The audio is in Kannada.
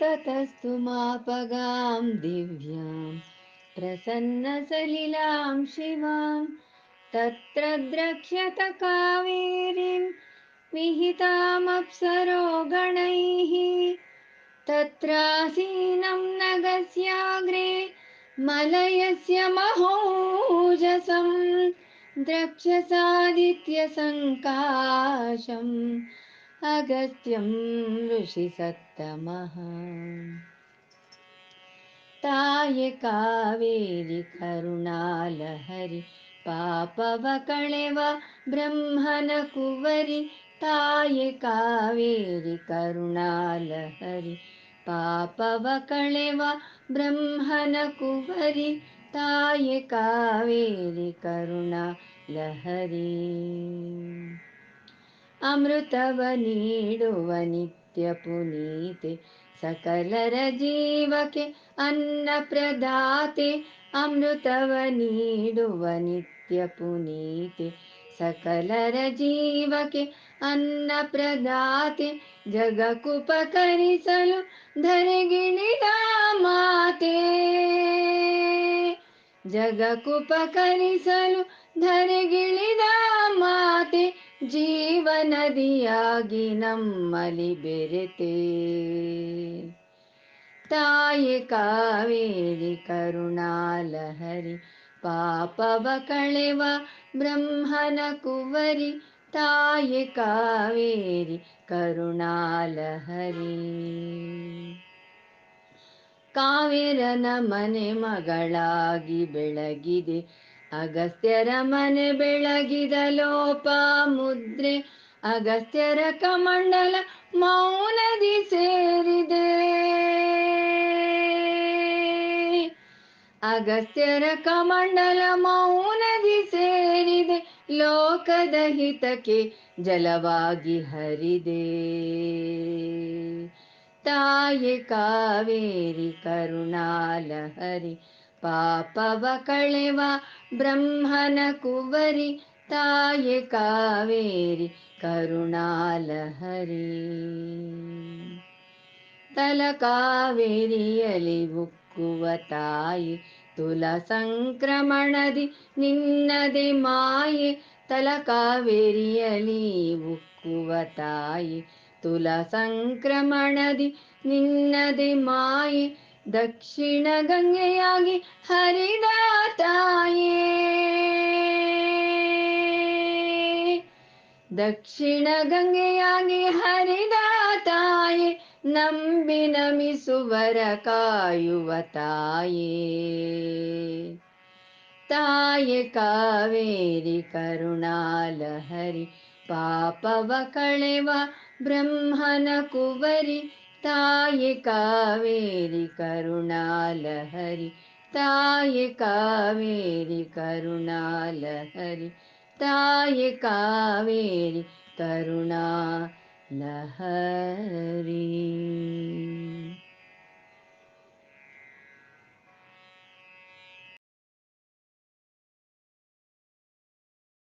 ततस्तु मापगां दिव्यां प्रसन्नसलिलां शिवां तत्र द्रक्ष्यत कावेरीं विहितामप्सरो गणैः तत्रासीनं नगस्याग्रे मलयस्य महोजसं द्रक्ष्यसादित्यसङ्काशम् अगस्त्यं ऋषिसत्तमः ताय कावेरि करुणालहरि पापव कळेव ब्रह्मन कुवरि ताय कावेरि करुणालहरि पापव कळेव ब्रह्मन कुवरि ताय कावेरि करुणालहरि ಅಮೃತವ ನೀಡುವ ನಿತ್ಯ ಪುನೀತೆ, ಸಕಲರ ಜೀವಕ್ಕೆ ಅನ್ನ ಪ್ರದಾತೆ, ಅಮೃತವ ನೀಡುವ ನಿತ್ಯ ಪುನೀತೆ, ಸಕಲರ ಜೀವಕ್ಕೆ ಅನ್ನ ಪ್ರದಾತೆ ಜಗಕ್ಕುಪಕರಿಸಲು ಧರೆಗಿಳಿದ ಮಾತೆ. ಜಗಕ್ಕುಪಕರಿಸಲು ಧರೆಗಿಳಿದ ಮಾತೆ ಜೀವನದಿಯಾಗಿ ನಮ್ಮಲಿ ಬೆರೆತೆ. ತಾಯಿ ಕಾವೇರಿ ಕರುಣಾಲಹರಿ, ಪಾಪವ ಕಳೆವ ಬ್ರಹ್ಮನ ಕುವರಿ, ತಾಯಿ ಕಾವೇರಿ ಕರುಣಾಲಹರಿ. ಕಾವೇರನ ಮನೆ ಮಗಳಾಗಿ ಬೆಳಗಿದೆ ಅಗಸ್ತ್ಯರ ಮನೆ ಬೆಳಗಿದ ಲೋಪ ಮುದ್ರೆ, ಅಗಸ್ತ್ಯರ ಕಮಂಡಲ ಮೌನದಿ ಸೇರಿದೆ. ಅಗಸ್ತ್ಯರ ಕಮಂಡಲ ಮೌನದಿ ಸೇರಿದೆ, ಲೋಕದ ಹಿತಕ್ಕೆ ಜಲವಾಗಿ ಹರಿದೆ. ತಾಯಿ ಕಾವೇರಿ, ಕರುಣಾಲಹರಿ ಪಾಪವ ಕಳೆವ ಬ್ರಹ್ಮನ ಕುವರಿ ತಾಯಿ ಕಾವೇರಿ ಕರುಣಾಲಹರಿ ತಲ ಕಾವೇರಿಯಲಿ ಉಕ್ಕುವ ತಾಯಿ ತುಲ ಸಂಕ್ರಮಣದಿ ನಿನ್ನದೆ ಮಾಯೆ ತಲ ಕಾವೇರಿಯಲಿ ಉಕ್ಕುವ ತಾಯಿ ತುಲ ಸಂಕ್ರಮಣದಿ ನಿನ್ನದೆ ಮಾಯೆ ದಕ್ಷಿಣ ಗಂಗೆಯಾಗಿ ಹರಿದ ತಾಯೇ. ದಕ್ಷಿಣ ಗಂಗೆಯಾಗಿ ಹರಿದ ತಾಯೇ, ನಂಬಿ ನಮಿಸುವರ ಕಾಯುವ ತಾಯೇ. ತಾಯೆ ಕಾವೇರಿ ಕರುಣಾಲಹರಿ, ಪಾಪವ ಕಳೆವ ಬ್ರಹ್ಮನ ಕುವರಿ ತಾಯಿ ಕಾವೇರಿ ಕರುಣಾಲಹರಿ ತಾಯಿ ಕಾವೇರಿ ಕರುಣಾಲಹರಿ ತಾಯಿ ಕಾವೇರಿ ಕರುಣಾ ಲಹರಿ